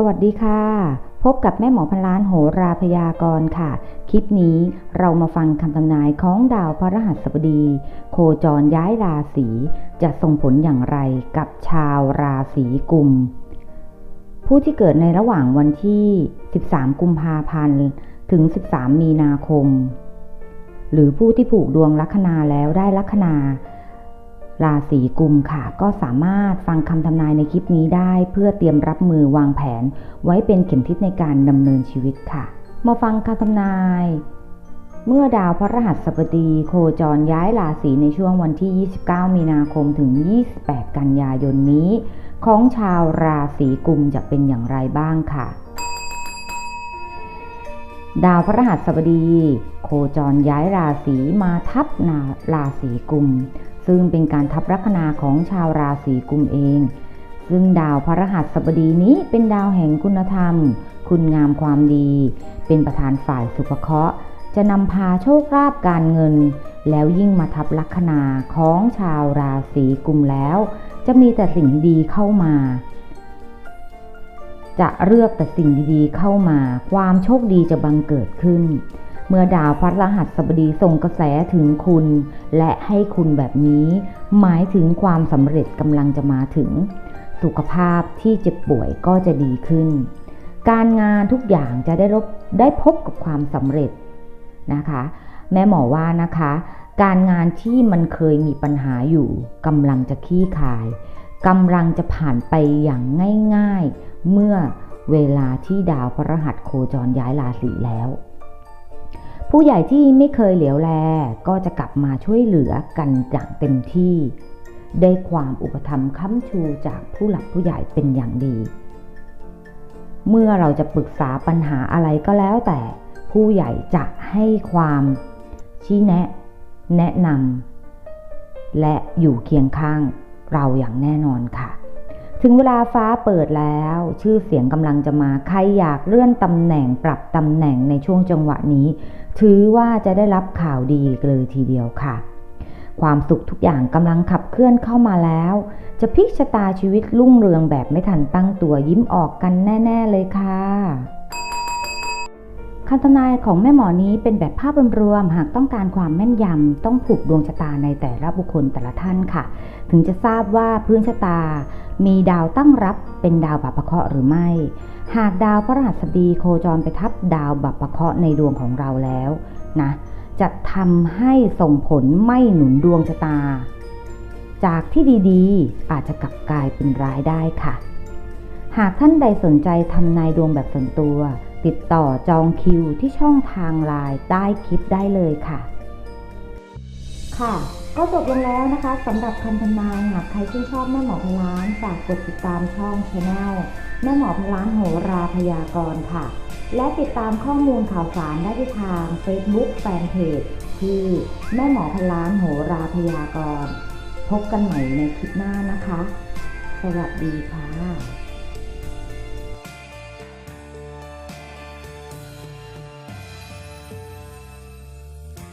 สวัสดีค่ะ พบกับแม่หมอพันล้านโหราพยากรณ์ค่ะ คลิปนี้เรามาฟังคำทำนายของดาวพระรหัสบดี โคจรย้ายราศีจะส่งผลอย่างไรกับชาวราศีกุม ผู้ที่เกิดในระหว่างวันที่ 13 กุมภาพันธ์ ถึง 13 มีนาคม หรือผู้ที่ผูกดวงลัคนาแล้วได้ลัคนา ราศีกุมค่ะ ก็สามารถฟังคำทำนายในคลิปนี้ได้ เพื่อเตรียมรับมือวางแผน ไว้เป็นเข็มทิศในการดำเนินชีวิตค่ะ มาฟังคำทำนาย เมื่อดาวพระรหัสบดีโคจรย้ายราศีในช่วงวันที่ 29 มีนาคมถึง 28 กันยายนนี้ ของชาวราศีกุมจะเป็นอย่างไรบ้างค่ะดาวพระรหัสบดี โคจรย้ายราศีมาทับนาราศีกุม ซึ่งเป็นการทับลัคนาของชาวราศีกุมเอง ซึ่งดาวพระรหัสบดีนี้เป็นดาวแห่งคุณธรรม คุณงามความดี เป็นประธานฝ่ายสุภเคราะห์จะนำพาโชคลาภการเงิน แล้วยิ่งมาทับลัคนาของชาวราศีกุมแล้ว จะมีแต่สิ่งดีๆเข้ามา จะเลือกแต่สิ่งดีๆเข้ามา ความโชคดีจะบังเกิดขึ้น เมื่อดาวพระรหัสบดีส่งกระแสถึงคุณ และให้คุณแบบนี้ หมายถึงความสำเร็จกำลังจะมาถึง สุขภาพที่เจ็บป่วยก็จะดีขึ้น การงานทุกอย่างจะได้รบได้พบกับความสำเร็จนะคะ แม่หมอว่านะคะ การงานที่มันเคยมีปัญหาอยู่กำลังจะคลี่คลายกำลังจะผ่านไปอย่างง่าย ๆ เมื่อเวลาที่ดาวพระหัสโคจรย้ายราศีแล้ว ผู้ใหญ่ที่ไม่เคยเหลียวแลก็จะกลับมาช่วยเหลือกันอย่างเต็มที่ ได้ความอุปถัมภ์ค้ำชูจากผู้หลักผู้ใหญ่เป็นอย่างดี เมื่อเราจะปรึกษาปัญหาอะไรก็แล้วแต่ผู้ใหญ่จะให้ความชี้แนะ แนะนำและอยู่เคียงข้างเราอย่างแน่นอนค่ะ ถึงเวลาฟ้าเปิดแล้ว ชื่อเสียงกำลังจะมาใครอยากเลื่อนตำแหน่งปรับตำแหน่งในช่วงจังหวะนี้ ถือว่าจะได้รับข่าวดีเลยทีเดียวค่ะ ความสุขทุกอย่างกำลังขับเคลื่อนเข้ามาแล้ว จะพลิกชะตาชีวิตรุ่งเรืองแบบไม่ทันตั้งตัวยิ้มออกกันแน่ ๆ เลยค่ะ คำทำนายของแม่หมอนี้เป็นแบบภาพรวมๆหากต้องการความแม่นยำต้องผูกดวงชะตาในแต่ละบุคคลแต่ละท่านค่ะ ถึงจะทราบว่าพื้นชะตา มีดาวตั้งรับเป็นดาวบัพเคราะห์หรือไม่ หากดาวพระรหัสบดีโคจรไปทับดาวบัพเคราะห์ในดวงของเราแล้วนะจะทำให้ส่งผลไม่หนุนดวงชะตา จากที่ดีๆ อาจจะกลับกลายเป็นร้ายได้ค่ะ หากท่านใดสนใจทำนายดวงแบบส่วนตัว ติดต่อจองคิวที่ช่องทางไลน์ใต้คลิปได้เลยค่ะ ค่ะ ก็จบลงแล้วนะคะสำหรับคำทำนายหากใครชื่นชอบแม่หมอพล้านฝากกดติดตามช่องช anel แม่หมอพล้านโหราพยากรณ์ค่ะ และติดตามข้อมูลข่าวสารได้ที่ทาง Facebook Fanpage ที่แม่หมอพล้านโหราพยากรณ์พบกันใหม่ในคลิปหน้านะคะ สวัสดีค่ะ